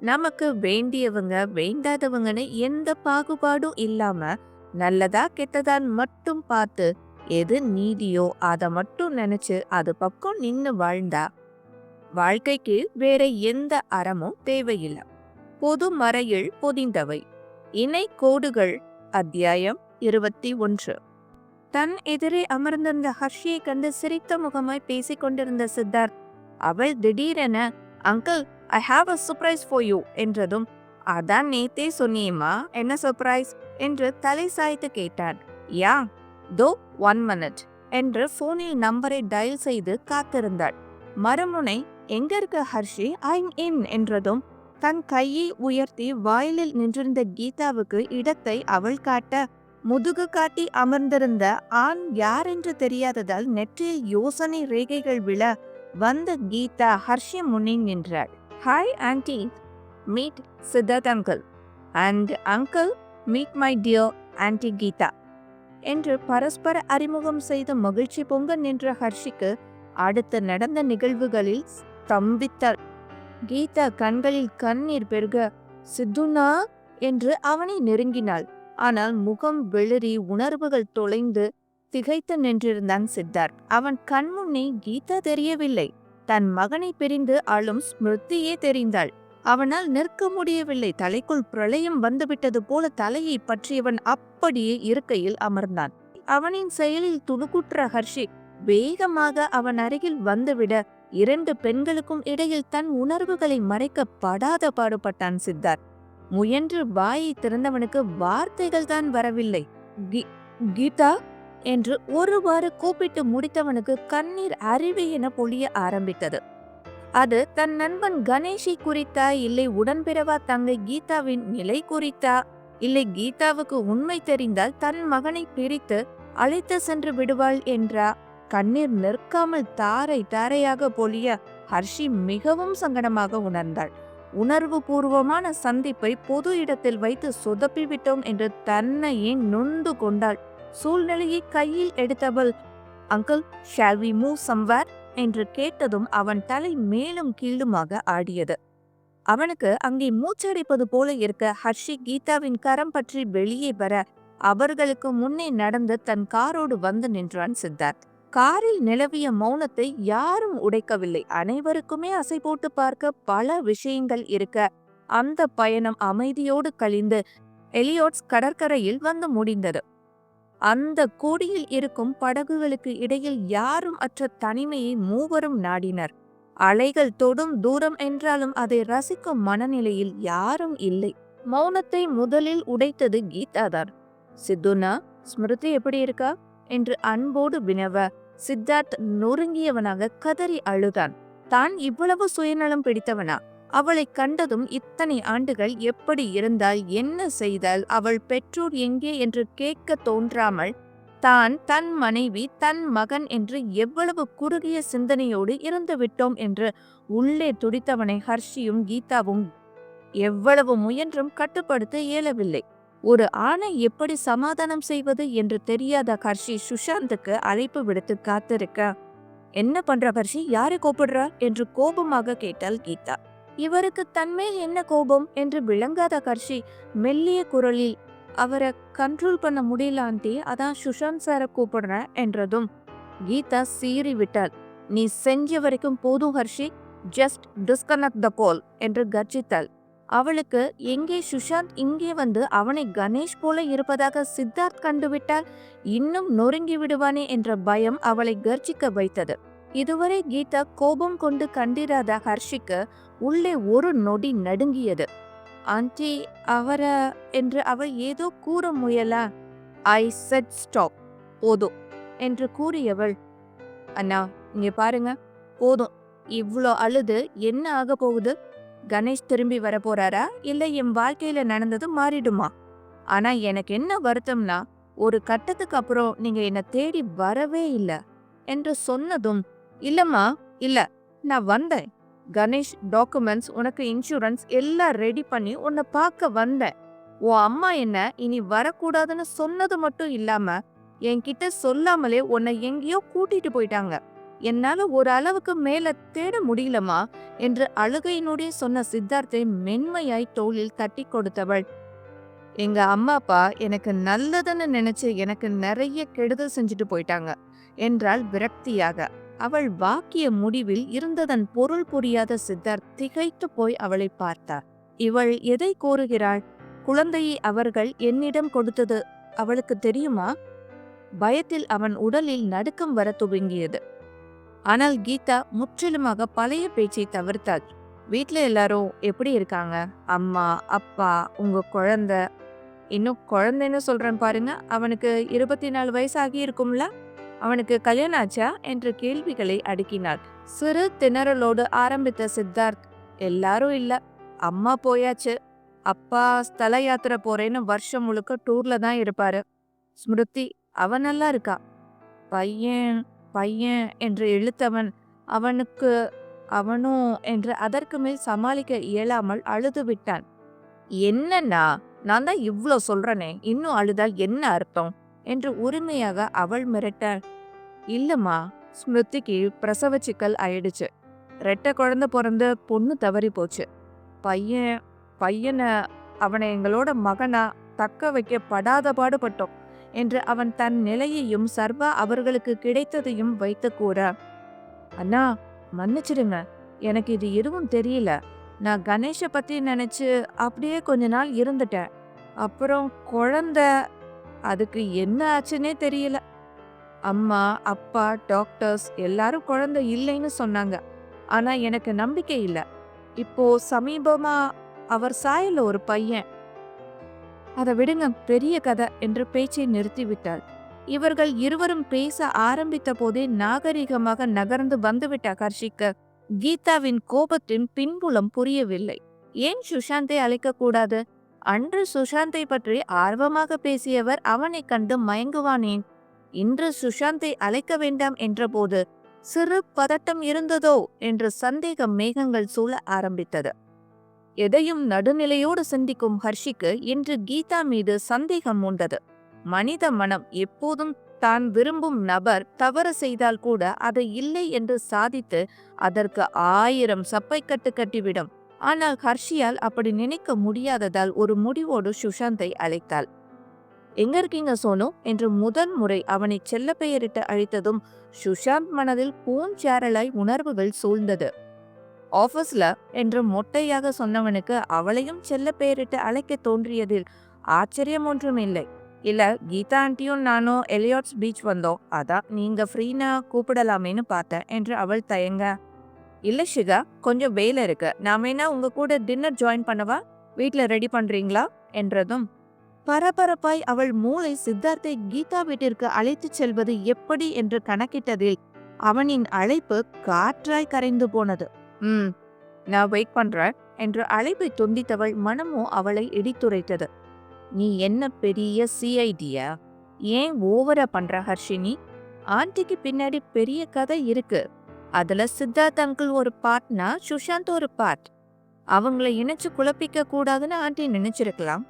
நமக்கு வேண்டியவங்க வேண்டாதவங்கன்னு எந்த பாகுபாடும் இல்லாம நல்லதா கெட்டதான் மட்டும் பார்த்து எது நீதியோ அதை மட்டும் நினைச்சு அது பக்கம் நின்னு வாழ்ந்தா வாழ்க்கைக்கு வேற எந்த அறமும் தேவையில்லை. பொது மறையில் பொதிந்தவை. இணை கோடுகள் அத்தியாயம் இருபத்தி ஒன்று. தன் எதிரே அமர்ந்திருந்த ஹர்ஷியை கண்டு சிரித்த முகமாய் பேசிக் கொண்டிருந்த சித்தார்த் அவள் திடீரென uncle I have a surprise for you என்றதும் அதான் நேத்தே சொன்னியேம்மா என்ன சர்ப்ரைஸ் என்று தலை சாய்த்து கேட்டான். யா தோ ஒன் மினிட் என்று போனில் நம்பரை டயல் செய்து காத்திருந்தாள். மறுமுனை எங்க இருக்க ஹர்ஷி? ஐம் இன் என்றதும் தன் கையை உயர்த்தி வாயிலில் நின்றிருந்த கீதாவுக்கு இடத்தை அவள் காட்ட முதுகு காட்டி அமர்ந்திருந்த ஆண் யார் என்று தெரியாததால் நெற்றியில் யோசனை ரேகைகள் விழ வந்த கீதா ஹர்ஷி முன்னே நின்றாள். Hi aunty meet Siddharth uncle and uncle meet my dear aunty Geetha என்று பரஸ்பர அறிமுகம் செய்து மகிழ்ச்சி பொங்க நின்ற ஹர்ஷிக்கு அடுத்து நடந்த நிகழ்வுகளில் ஸ்தம்பித்தாள். கீதா கண்களில் கண்ணீர் பெருக சித்துனா என்று அவனை நெருங்கினாள். ஆனால் முகம் வெளிரி உணர்வுகள் தொலைந்து திகைத்து நின்றிருந்தான் சித்தார்த். அவன் கண்முன்னே கீதா தெரியவில்லை. தன் மகனை பிரிந்து அழும் ஸ்மிருதியே தெரிந்தாள். அவனால் நிற்க முடியவில்லை. தலைக்குள் பிரளயம் வந்துவிட்டது போல தலையை பற்றியவன் அப்படியே இருக்கையில் அமர்ந்தான். அவனின் செயலில் துணுக்குற்ற ஹர்ஷி வேகமாக அவன் அருகில் வந்துவிட இரண்டு பெண்களுக்கும் இடையில் தன் உணர்வுகளை மறைக்க படாத பாடுபட்டான் சித்தார்த் முயன்று வாயை திறந்தவனுக்கு வார்த்தைகள் தான் வரவில்லை. கீதா? என்று ஒருவாறு கூப்பிட்டு முடித்தவனுக்கு கண்ணீர் அருவி என பொழிய ஆரம்பித்தது. அது தன் நண்பன் கணேஷை குறித்தா இல்லை உடன்பிறவா தங்கை கீதாவின் நிலை குறித்தா இல்லை கீதாவுக்கு உண்மை தெரிந்தால் தன் மகனை பிரித்து அழைத்து சென்று விடுவாள் என்றா? கண்ணீர் நிற்காமல் தாரை தாரையாக பொழிய ஹர்ஷி மிகவும் சங்கடமாக உணர்ந்தாள். உணர்வு பூர்வமான சந்திப்பை பொது இடத்தில் வைத்து சொதப்பிவிட்டோம் என்று தன்னையே நொந்து கொண்டாள். சூழ்நிலையை கையில் எடுத்தவள். Uncle shall we move somewhere என்று கேட்டதும் அவன் தலை மேலும் கீழுமாக ஆடியது. அவனுக்கு அங்கே மூச்சடைப்பது போல இருக்க ஹர்ஷி கீதாவின் கரம் பற்றி வெளியே வர அவர்களுக்கு முன்னே நடந்து தன் காரோடு வந்து நின்றான் சித்தார்த். காரில் நிலவிய மௌனத்தை யாரும் உடைக்கவில்லை. அனைவருக்குமே அசை போட்டு பார்க்க பல விஷயங்கள் இருக்க அந்த பயணம் அமைதியோடு கழிந்து எலியோட்ஸ் கடற்கரையில் வந்து முடிந்தது. அந்த கோடியில் இருக்கும் படகுகளுக்கு இடையில் யாரும் அற்ற தனிமையை மூவரும் நாடினர். அலைகள் தொடும் தூரம் என்றாலும் அதை ரசிக்கும் மனநிலையில் யாரும் இல்லை. மௌனத்தை முதலில் உடைத்தது கீதாதான். சித்துனா ஸ்மிருதி எப்படி இருக்கா? என்று அன்போடு வினவ சித்தார்த் நொறுங்கியவனாக கதறி அழுதான். தான் இவ்வளவு சுயநலம் பிடித்தவனா? அவளை கண்டதும் இத்தனை ஆண்டுகள் எப்படி இருந்தால் என்ன செய்தால் அவள் பெற்றோர் எங்கே என்று கேட்க தோன்றாமல் தான் தன் மனைவி தன் மகன் என்று எவ்வளவு குறுகிய சிந்தனையோடு இருந்துவிட்டோம் என்று உள்ளே துடித்தவனை ஹர்ஷியும் கீதாவும் எவ்வளவு முயன்றும் கட்டுப்படுத்த இயலவில்லை. ஒரு ஆணை எப்படி சமாதானம் செய்வது என்று தெரியாத ஹர்ஷி சுஷாந்துக்கு அழைப்பு விடுத்து காத்திருக்க என்ன பண்ற ஹர்ஷி? யாரை கூப்பிடுறா? என்று கோபமாக கேட்டாள் கீதா. இவருக்கு தன்மேல் என்ன கோபம்? என்று விளங்காத கர்ஷி மெல்லிய குரலில் அவரை கண்ட்ரோல் பண்ண முடியல அதான் சுஷாந்த் சாரை கூப்பிடுறேன் என்றதும். கீதா சீறி விட்டாள் நீ செஞ்ச வரைக்கும் போதும் ஹர்ஷி ஜஸ்ட் டிஸ்கனெக்ட் த கால் என்று கர்ஜித்தாள். அவளுக்கு எங்கே சுஷாந்த்? இங்கே வந்து அவனை கணேஷ் போல இருப்பதாக சித்தார்த் கண்டுவிட்டால் இன்னும் நொறுங்கி விடுவானே என்ற பயம் அவளை கர்ஜிக்க வைத்தது. இதுவரை கீதா கோபம் கொண்டு கண்டிராத ஹர்ஷிக்கு உள்ளே ஒரு நொடி நடுங்கியது. ஆண்டி அவர என்று அவள் ஏதோ கூற முயல ஐ செட் ஸ்டாப் போதும் என்று கூறியவள் அண்ணா இங்க பாருங்க. போதும் இவ்வளோ அழுது என்ன ஆக போகுது? கணேஷ் திரும்பி வர போறாரா? இல்ல என் வாழ்க்கையில நடந்தது மாறிடுமா? ஆனா எனக்கு என்ன வருத்தம்னா ஒரு கட்டத்துக்கு அப்புறம் நீங்க என்ன தேடி வரவே இல்லை. என்று சொன்னதும் இல்லம்மா இல்ல நான் வந்தேன். கணேஷ் டாக்குமெண்ட்ஸ் உனக்கு இன்சூரன்ஸ் எல்லாம் ரெடி பண்ணி உன்னை பார்க்க வந்தேன். உன் அம்மா என்ன இனி வரக்கூடாதுன்னு சொன்னது மட்டும் இல்லாம என்கிட்ட சொல்லாமலே உன்னை எங்கேயோ கூட்டிட்டு போயிட்டாங்க. என்னால ஒரு அளவுக்கு மேல தேட முடியலமா என்று அழுகையினுடைய சொன்ன சித்தார்த்தை மென்மையாய் தோளில் தட்டி கொடுத்தவள். எங்க அம்மா அப்பா எனக்கு நல்லதுன்னு நினைச்சு எனக்கு நிறைய கெடுதல் செஞ்சுட்டு போயிட்டாங்க என்றாள் விரக்தியாக. அவள் வாக்கிய முடிவில் இருந்ததன் பொருள் புரியாத சித்தார்த் திகைத்து போய் அவளை பார்த்தார். இவள் எதை கூறுகிறாள்? குழந்தையை அவர்கள் என்னிடம் கொடுத்தது அவளுக்கு தெரியுமா? பயத்தில் அவன் உடலில் நடுக்கம் வர துவங்கியது. ஆனால் கீதா முற்றிலுமாக பழைய பேச்சை தவிர்த்தாள். வீட்டில் எல்லாரும் எப்படி இருக்காங்க? அம்மா அப்பா உங்க குழந்தை? இன்னும் குழந்தைன்னு சொல்றேன் பாருங்க. அவனுக்கு இருபத்தி நாலு வயசு ஆகி இருக்கும்ல? அவனுக்கு கல்யாணம் ஆச்சா என்ற கேள்விகளை அடுக்கினாள். சிறு திணறலோடு ஆரம்பித்த சித்தார்த் எல்லாரும் இல்ல அம்மா போயாச்சு. அப்பா ஸ்தல யாத்திரை போறேன்னு வருஷம் முழுக்க டூர்ல தான் இருப்பாரு. ஸ்மிருதி அவன் நல்லா இருக்கா? பையன் பையன் என்று இழுத்தவன் அவனுக்கு அவனும் என்று அதற்கு மேல் சமாளிக்க இயலாமல் அழுது விட்டான். என்னன்னா நான் தான் இவ்வளோ சொல்றனே இன்னும் அழுதால் என்ன அர்த்தம்? என்று உரிமையாக அவள் மிரட்டாள். இல்லம்மா ஸ்மிருதிக்கு பிரசவ சிக்கல் ஆயிடுச்சு. ரெட்டை குழந்தை பிறந்து பொண்ணு தவறி போச்சு. பையன் பையனை அவனை எங்களோட மகனா தக்க வைக்க படாத பாடுபட்டோம் என்று அவன் தன் நிலையையும் சர்வா அவர்களுக்கு கிடைத்ததையும் வைத்து கூற அண்ணா மன்னிச்சிடுங்க. எனக்கு இது எதுவும் தெரியல. நான் கணேஷை பத்தி நினைச்சு அப்படியே கொஞ்ச நாள் இருந்துட்டேன். அப்புறம் குழந்தை அதுக்கு என்ன ஆச்சுன்னே தெரியல. அம்மா அப்பா டாக்டர்ஸ் எல்லாரும் குழந்தை இல்லைன்னு சொன்னாங்க. ஆனா எனக்கு நம்பிக்கை இல்லை. இப்போ சமீபமா அவர் சாயல ஒரு பையன். அதை விடுங்க பெரிய கதை என்று பேச்சை நிறுத்திவிட்டாள் இவர்கள் இருவரும் பேச ஆரம்பித்த போதே நாகரிகமாக நகர்ந்து வந்துவிட்ட ஹர்ஷிக்கு கீதாவின் கோபத்தின் பின்புலம் புரியவில்லை. ஏன் சுஷாந்தை அழைக்கக்கூடாது? அன்று சுஷாந்தை பற்றி ஆர்வமாக பேசியவர் அவனைக் கண்டு மயங்குவானேன். இன்று சுஷாந்தை அழைக்க வேண்டாம் என்றபோது சிறு பதட்டம் இருந்ததோ என்ற சந்தேக மேகங்கள் சூழ ஆரம்பித்தது. எதையும் நடுநிலையோடு சிந்திக்கும் ஹர்ஷிக்கு இன்று கீதா மீது சந்தேகம் உண்டது மனித மனம் எப்போதும் தான் விரும்பும் நபர் தவறு செய்தால் கூட அதை இல்லை என்று சாதித்து அதற்கு ஆயிரம் சப்பை கட்டு கட்டிவிடும். ஆனால் ஹர்ஷியால் அப்படி நினைக்க முடியாததால் ஒரு முடிவோடு சுஷாந்தை அழைத்தாள். எங்க இருக்கீங்க சோனு? என்று முதன் முறை அவனை செல்ல பெயரிட்டு அழைத்ததும் சுஷாந்த் மனதில் பூஞ்சாரலாய் உணர்வுகள் சூழ்ந்தது. ஆஃபீஸ்ல? என்று மொட்டையாக சொன்னவனுக்கு அவளையும் செல்ல பெயரிட்டு அழைக்க தோன்றியதில் ஆச்சரியம் ஒன்றும் இல்லை இல்ல கீதா ஆண்டியும் நானும் எலியாட்ஸ் பீச் வந்தோம். அதான் நீங்க ஃப்ரீனா கூப்பிடலாமேன்னு பார்த்தேன் என்று அவள் தயங்க இல்ல ஷிகா கொஞ்சம் வேலை இருக்கு. நாம என்ன உங்க கூட டின்னர் ஜாயின் பண்ணவா? வீட்ல ரெடி பண்றீங்களா? என்றதும் பரபரப்பாய் அவள் மூளை சித்தார்த்தை கீதா வீட்டிற்கு அழைத்துச் செல்வது எப்படி என்று கணக்கிட்டதில் அவனின் அழைப்பு காற்றாய் கரைந்து போனது. ம் நான் வெயிட் பண்றேன் என்று அழைப்பை துண்டித்தவள் மனமோ அவளை இடித்துரைத்தது. நீ என்ன பெரிய சிஐடியா ஏன் ஓவரா பண்ற ஹர்ஷினி? ஆண்டிக்கு பின்னாடி பெரிய கதை இருக்கு. அதில் சித்தார்த் அங்கிள் ஒரு பார்ட்னா சுஷாந்த் ஒரு பார்ட் அவங்கள இணைச்சு குழப்பிக்க கூடாதுன்னு ஆண்டி நினைச்சிருக்கலாம்.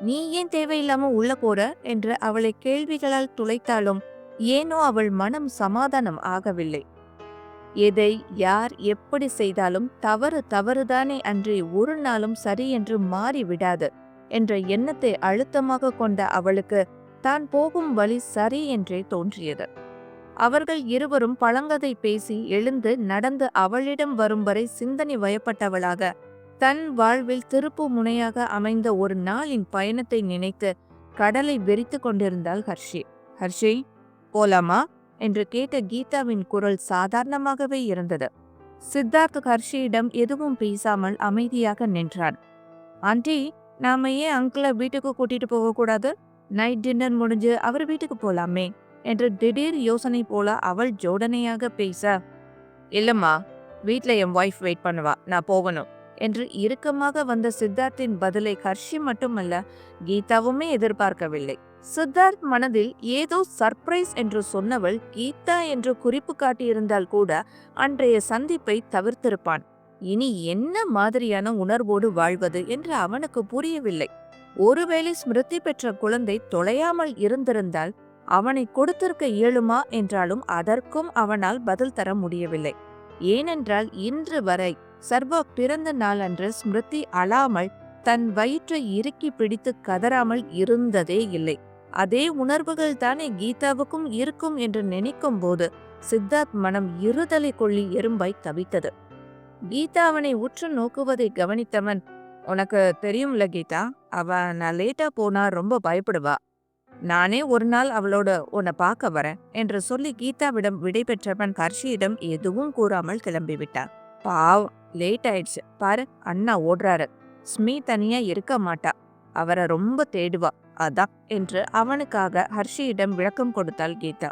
நீ ஏன் தேவையில்லாம உள்ள போற? என்று அவளை கேள்விகளால் துளைத்தாலும் ஏனோ அவள் மனம் சமாதானம் ஆகவில்லை. எதை யார் எப்படி செய்தாலும் தவறு தவறுதானே அன்றி ஒரு நாளும் சரி என்று மாறி விடாது என்ற எண்ணத்தை அழுத்தமாக கொண்ட அவளுக்கு தான் போகும் வழி சரி என்றே தோன்றியது. அவர்கள் இருவரும் பழங்கதை பேசி எழுந்து நடந்து அவளிடம் வரும் வரை சிந்தனை வயப்பட்டவளாக. தன் வாழ்வில் திருப்பு முனையாக அமைந்த ஒரு நாளின் பயணத்தை நினைத்து கடலை வெறித்து கொண்டிருந்தாள் ஹர்ஷி. ஹர்ஷி போலாமா? என்று கேட்ட கீதாவின் குரல் சாதாரணமாகவே இருந்தது. சித்தார்த் ஹர்ஷியிடம் எதுவும் பேசாமல் அமைதியாக நின்றான். ஆண்டி நாம ஏன் அங்கிளை வீட்டுக்கு கூட்டிட்டு போக கூடாது நைட் டின்னர் முடிஞ்சு அவர் வீட்டுக்கு போலாமே. என்று திடீர் யோசனை போல அவள் ஜோடனையாக பேச இல்லம்மா வீட்ல என் ஒய்ஃப் வெயிட் பண்ணுவா நான் போகணும் என்று இறுக்கமாக வந்த சித்தார்த்தின் பதிலை ஹர்ஷி மட்டுமல்ல கீதாவுமே எதிர்பார்க்கவில்லை. சித்தார்த் மனதில் ஏதோ சர்ப்ரைஸ் என்று சொன்னவள் கீதா என்று குறிப்பு காட்டியிருந்தால் கூட அன்றைய சந்திப்பை தவிர்த்திருப்பான். இனி என்ன மாதிரியான உணர்வோடு வாழ்வது என்று அவனுக்கு புரியவில்லை. ஒருவேளை ஸ்மிருதி பெற்ற குழந்தை தொலையாமல் இருந்திருந்தால் அவனை கொடுத்திருக்க இயலுமா என்றாலும் அதற்கும் அவனால் பதில் தர முடியவில்லை. ஏனென்றால் இன்று வரை சர்வா பிறந்த நாளன்று ஸ்மிருதி அழாமல் தன் வயிற்றை இறுக்கி பிடித்து கதறாமல் இருந்ததே இல்லை. அதே உணர்வுகள் தானே கீதாவுக்கும் இருக்கும் என்று நினைக்கும் போது சித்தார்த் மனம் இருதலை கொள்ளி எறும்பாய் தவித்தது. கீதா அவனை உற்று நோக்குவதை கவனித்தவன் உனக்கு தெரியும்ல கீதா அவ நான் லேட்டா போனா ரொம்ப பயப்படுவா. நானே ஒரு நாள் அவளோட உன்னை பார்க்க வரேன் என்று சொல்லி கீதாவிடம் விடை பெற்றவன் ஹர்ஷியிடம் எதுவும் கூறாமல் கிளம்பிவிட்டான் பாவ் லேட் ஆயிடுச்சு. பாரு அண்ணா ஓடுறாரு. ஸ்மி தனியா இருக்க மாட்டா. அவரை ரொம்ப தேடுவா. அதான் என்று அவனுக்காக ஹர்ஷியிடம் விளக்கம் கொடுத்தாள் கீதா.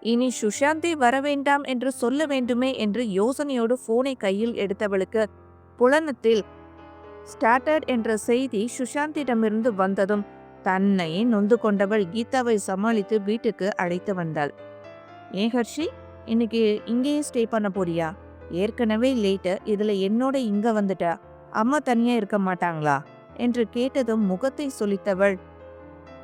இனி சுஷாந்தி வர வேண்டாம் என்று சொல்ல வேண்டுமே என்று யோசனையோடு போனை கையில் எடுத்தவளுக்கு புலனத்தில் ஸ்டார்டட் என்ற செய்தி சுஷாந்திடமிருந்து வந்ததும் தன்னை நொந்து கொண்டவள் கீதாவை சமாளித்து வீட்டுக்கு அழைத்து வந்தாள். ஏன் ஹர்ஷி இன்னைக்கு இங்கேயே ஸ்டே பண்ண போறியா? ஏற்கனவே லேட்டு இதுல என்னோட இங்க வந்துட்டா. அம்மா தனியா இருக்க மாட்டாங்களா? என்று கேட்டதும் முகத்தை சொலித்தவள்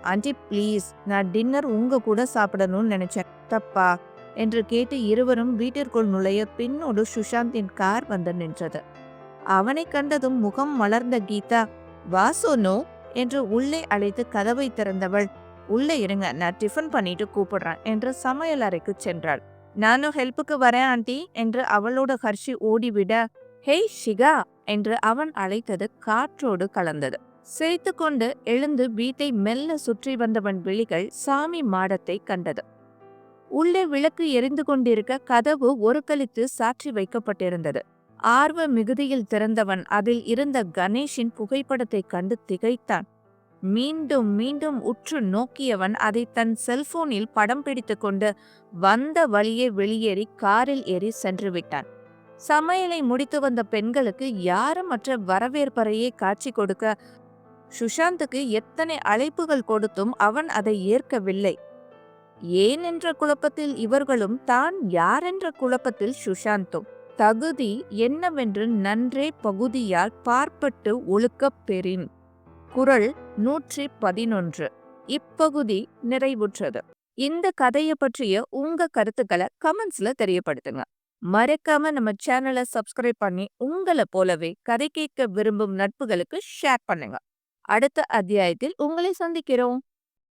ஆண்டி ப்ளீஸ் நான் டின்னர் உங்க கூட சாப்பிடணும்னு நினைச்சேன். தப்பா? என்று கேட்டு இருவரும் வீட்டிற்குள் நுழைய பின்னோடு சுஷாந்தின் கார் வந்து நின்றது. அவனை கண்டதும் முகம் மலர்ந்த கீதா வா சோனு. என்று உள்ளே அழைத்து கதவை திறந்தவள் உள்ளே இருங்க நான் டிஃபன் பண்ணிட்டு கூப்பிடுறேன் என்று சமையல் அறைக்கு சென்றாள். நானும் ஹெல்ப்புக்கு வரேன் ஆண்டி என்று அவளோட ஹர்ஷி ஓடிவிட ஹேய் ஷிகா என்று அவன் அழைத்தது காற்றோடு கலந்தது. சிரித்துக்கொண்டு எழுந்து வீட்டை மெல்ல சுற்றி வந்தவன் விழிகள் சாமி மாடத்தை கண்டது. உள்ளே விளக்கு எரிந்து கொண்டிருக்க கதவு ஒரு கழித்து சாற்றி வைக்கப்பட்டிருந்தது. ஆர்வ மிகுதியில் திறந்தவன் அதில் இருந்த கணேஷின் புகைப்படத்தை கண்டு திகைத்தான். மீண்டும் மீண்டும் உற்று நோக்கியவன் அதை தன் செல்போனில் படம் பிடித்துக்கொண்டு வந்த வழியே வெளியேறி காரில் ஏறி சென்று விட்டான். சமையலை முடித்து வந்த பெண்களுக்கு யாருமற்ற வரவேற்பறையே காட்சி கொடுக்க சுஷாந்துக்கு எத்தனை அழைப்புகள் கொடுத்தும் அவன் அதை ஏற்கவில்லை. ஏன் என்ற குழப்பத்தில் இவர்களும் தான் யாரென்ற குழப்பத்தில் சுஷாந்தும். தகுதி என்னவென்று நன்றே பகுதியால் பார்ப்பட்டு ஒழுக்கப் பெறின். குரல் நூற்றி பதினொன்று. இப்பகுதி நிறைவுற்றது. இந்த கதையை பற்றிய உங்க கருத்துக்களை கமெண்ட்ஸ்ல தெரியப்படுத்துங்க. மறக்காம நம்ம சேனலை சப்ஸ்கிரைப் பண்ணி உங்களை போலவே கதை கேட்க விரும்பும் நட்புகளுக்கு ஷேர் பண்ணுங்க. அடுத்த அத்தியாயத்தில் உங்களை சந்திக்கிறோம்.